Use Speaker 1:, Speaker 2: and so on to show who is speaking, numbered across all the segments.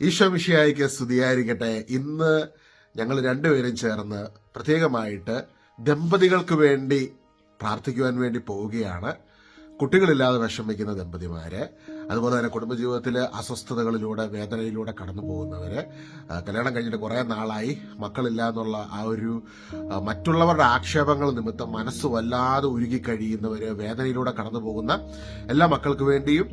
Speaker 1: ഈശോ മിഷിയായിക്ക് സ്തുതിയായിരിക്കട്ടെ. ഇന്ന് ഞങ്ങൾ രണ്ടുപേരും ചേർന്ന് പ്രത്യേകമായിട്ട് ദമ്പതികൾക്ക് വേണ്ടി പ്രാർത്ഥിക്കുവാൻ വേണ്ടി പോവുകയാണ്. കുട്ടികളില്ലാതെ വിഷമിക്കുന്ന ദമ്പതിമാര് അതുപോലെ തന്നെ കുടുംബജീവിതത്തിൽ അസ്വസ്ഥതകളിലൂടെ വേദനയിലൂടെ കടന്നു പോകുന്നവര് കല്യാണം കഴിഞ്ഞിട്ട് കുറേ നാളായി മക്കളില്ല എന്നുള്ള ആ ഒരു മറ്റുള്ളവരുടെ ആക്ഷേപങ്ങൾ നിമിത്തം മനസ്സ് വല്ലാതെ ഉരുകി കഴിയുന്നവര് വേദനയിലൂടെ കടന്നു പോകുന്ന എല്ലാ മക്കൾക്ക് വേണ്ടിയും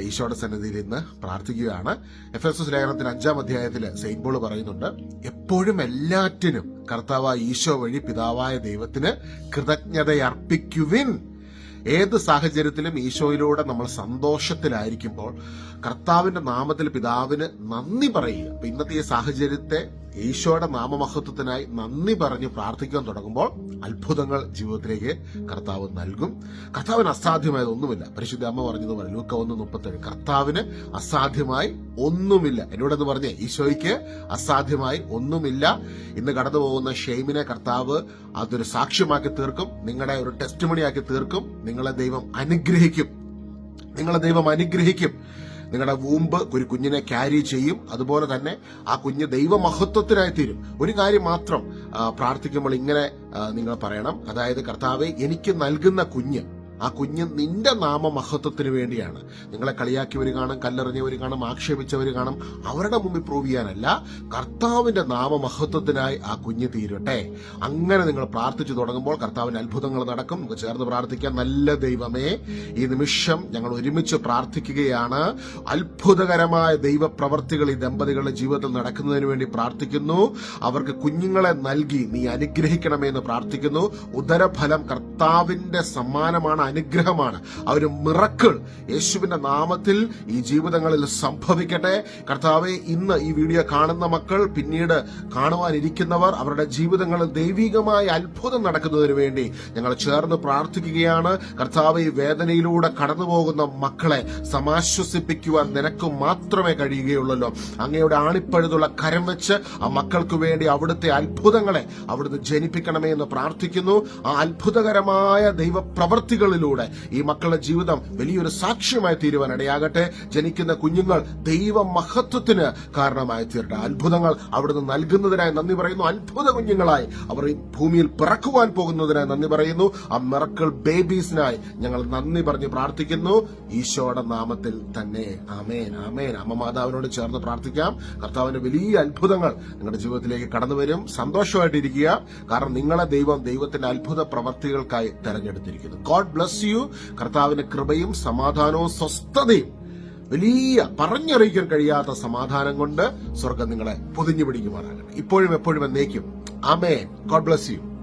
Speaker 1: ഈശോയുടെ സന്നിധിയിൽ ഇന്ന് പ്രാർത്ഥിക്കുകയാണ്. എഫ് എസ് എസ് അഞ്ചാം അധ്യായത്തിൽ സെയിൻ പോൾ പറയുന്നുണ്ട് എപ്പോഴും എല്ലാറ്റിനും കർത്താവായ ഈശോ വഴി പിതാവായ ദൈവത്തിന് കൃതജ്ഞതയർപ്പിക്കുവിൻ. ഏത് സാഹചര്യത്തിലും ഈശോയിലൂടെ നമ്മൾ സന്തോഷത്തിലായിരിക്കുമ്പോൾ കർത്താവിന്റെ നാമത്തിൽ പിതാവിന് നന്ദി പറയുക. അപ്പൊ ഇന്നത്തെ ഈ സാഹചര്യത്തെ ഈശോയുടെ നാമമഹത്വത്തിനായി നന്ദി പറഞ്ഞ് പ്രാർത്ഥിക്കാൻ തുടങ്ങുമ്പോൾ അത്ഭുതങ്ങൾ ജീവിതത്തിലേക്ക് കർത്താവ് നൽകും. കർത്താവിന് അസാധ്യമായത് ഒന്നുമില്ല. പരിശുദ്ധ അമ്മ പറഞ്ഞതുപോലെ ലൂക്ക ഒന്ന് മുപ്പത്തേഴ്. കർത്താവിന് അസാധ്യമായി ഒന്നുമില്ല. എന്നോടെന്ന് പറഞ്ഞേ ഈശോയ്ക്ക് അസാധ്യമായി ഒന്നുമില്ല. ഇന്ന് കടന്നു പോകുന്ന ഷെയ്മിനെ കർത്താവ് അതൊരു സാക്ഷ്യമാക്കി തീർക്കും. നിങ്ങളുടെ ഒരു ടെസ്റ്റ് മണിയാക്കി തീർക്കും നിങ്ങളെ ദൈവം അനുഗ്രഹിക്കും. നിങ്ങളെ ദൈവം അനുഗ്രഹിക്കും. നിങ്ങളുടെ വൂമ്പ് ഒരു കുഞ്ഞിനെ ക്യാരി ചെയ്യും. അതുപോലെ തന്നെ ആ കുഞ്ഞ് ദൈവമഹത്വത്തിനായി തീരും ഒരു കാര്യം മാത്രം പ്രാർത്ഥിക്കുമ്പോൾ ഇങ്ങനെ നിങ്ങൾ പറയണം. അതായത് കർത്താവെ എനിക്ക് നൽകുന്ന കുഞ്ഞ് ആ കുഞ്ഞ് നിന്റെ നാമമഹത്വത്തിന് വേണ്ടിയാണ്. നിങ്ങളെ കളിയാക്കിയവർ കാണും കല്ലെറിഞ്ഞവർ കാണും ആക്ഷേപിച്ചവർ കാണും. അവരുടെ മുമ്പിൽ പ്രൂവ് ചെയ്യാനല്ല കർത്താവിന്റെ നാമമഹത്വത്തിനായി ആ കുഞ്ഞ് തീരട്ടെ. അങ്ങനെ നിങ്ങൾ പ്രാർത്ഥിച്ചു തുടങ്ങുമ്പോൾ കർത്താവിന്റെ അത്ഭുതങ്ങൾ നടക്കും. നമുക്ക് ചേർന്ന് പ്രാർത്ഥിക്കാൻ നല്ല ദൈവമേ ഈ നിമിഷം ഞങ്ങൾ ഒരുമിച്ച് പ്രാർത്ഥിക്കുകയാണ്. അത്ഭുതകരമായ ദൈവപ്രവർത്തികൾ ഈ ദമ്പതികളുടെ ജീവിതത്തിൽ നടക്കുന്നതിന് വേണ്ടി പ്രാർത്ഥിക്കുന്നു. അവർക്ക് കുഞ്ഞുങ്ങളെ നൽകി നീ അനുഗ്രഹിക്കണമേ എന്ന് പ്രാർത്ഥിക്കുന്നു. ഉദരഫലം കർത്താവിന്റെ സമ്മാനമാണ്. അനുഗ്രഹമാണ്. ആ ഒരു മിറക്കിൾ യേശുവിന്റെ നാമത്തിൽ ഈ ജീവിതങ്ങളിൽ സംഭവിക്കട്ടെ. കർത്താവെ ഇന്ന് ഈ വീഡിയോ കാണുന്ന മക്കൾ പിന്നീട് കാണുവാനിരിക്കുന്നവർ അവരുടെ ജീവിതങ്ങളിൽ ദൈവികമായ അത്ഭുതം നടക്കുന്നതിന് വേണ്ടി ഞങ്ങൾ ചേർന്ന് പ്രാർത്ഥിക്കുകയാണ്. കർത്താവ് ഈ വേദനയിലൂടെ കടന്നു പോകുന്ന മക്കളെ സമാശ്വസിപ്പിക്കുവാൻ നിനക്ക് മാത്രമേ കഴിയുകയുള്ളല്ലോ. അങ്ങയുടെ ആണിപ്പഴുതുള്ള കരം വെച്ച് ആ മക്കൾക്ക് വേണ്ടി അവിടുത്തെ അത്ഭുതങ്ങളെ അവിടുന്ന് ജനിപ്പിക്കണമേ എന്ന് പ്രാർത്ഥിക്കുന്നു. ആ അത്ഭുതകരമായ ദൈവപ്രവർത്തികളിലൂടെ ഈ മക്കളുടെ ജീവിതം വലിയൊരു സാക്ഷ്യമായി തീരുവാൻ ഇടയാകട്ടെ ജനിക്കുന്ന കുഞ്ഞുങ്ങൾ ദൈവ മഹത്വത്തിന് കാരണമായി തീരട്ടെ. അത്ഭുതങ്ങൾ അവിടുന്ന് നൽകുന്നതിനായി നന്ദി പറയുന്നു. അത്ഭുത കുഞ്ഞുങ്ങളായി അവർ ഈ ഭൂമിയിൽ പിറക്കുവാൻ പോകുന്നതിനായി നന്ദി പറയുന്നു. ആ മിറക്കിൾ ബേബീസിനായി ഞങ്ങൾ നന്ദി പറഞ്ഞ് പ്രാർത്ഥിക്കുന്നു. ഈശോയുടെ നാമത്തിൽ തന്നെ ആമേൻ ആമേൻ. അമ്മ മാതാവിനോട് ചേർന്ന് പ്രാർത്ഥിക്കാം. കർത്താവിന്റെ വലിയ അത്ഭുതങ്ങൾ നിങ്ങളുടെ ജീവിതത്തിലേക്ക് കടന്നു വരും. സന്തോഷമായിട്ടിരിക്കുക. കാരണം നിങ്ങളെ ദൈവം ദൈവത്തിന്റെ അത്ഭുത പ്രവർത്തികൾക്കായി തെരഞ്ഞെടുത്തിരിക്കുന്നു. ഗോഡ് ബ്ലസ് യു കർത്താവിന്റെ കൃപയും സമാധാനവും സ്വസ്ഥതയും. വലിയ പറഞ്ഞറിയിക്കാൻ കഴിയാത്ത സമാധാനം കൊണ്ട് സ്വർഗം നിങ്ങളെ പൊതിഞ്ഞു പിടിക്കുമാറാകട്ടെ. ഇപ്പോഴും എപ്പോഴും എന്നേക്കും. ആമേൻ. God bless U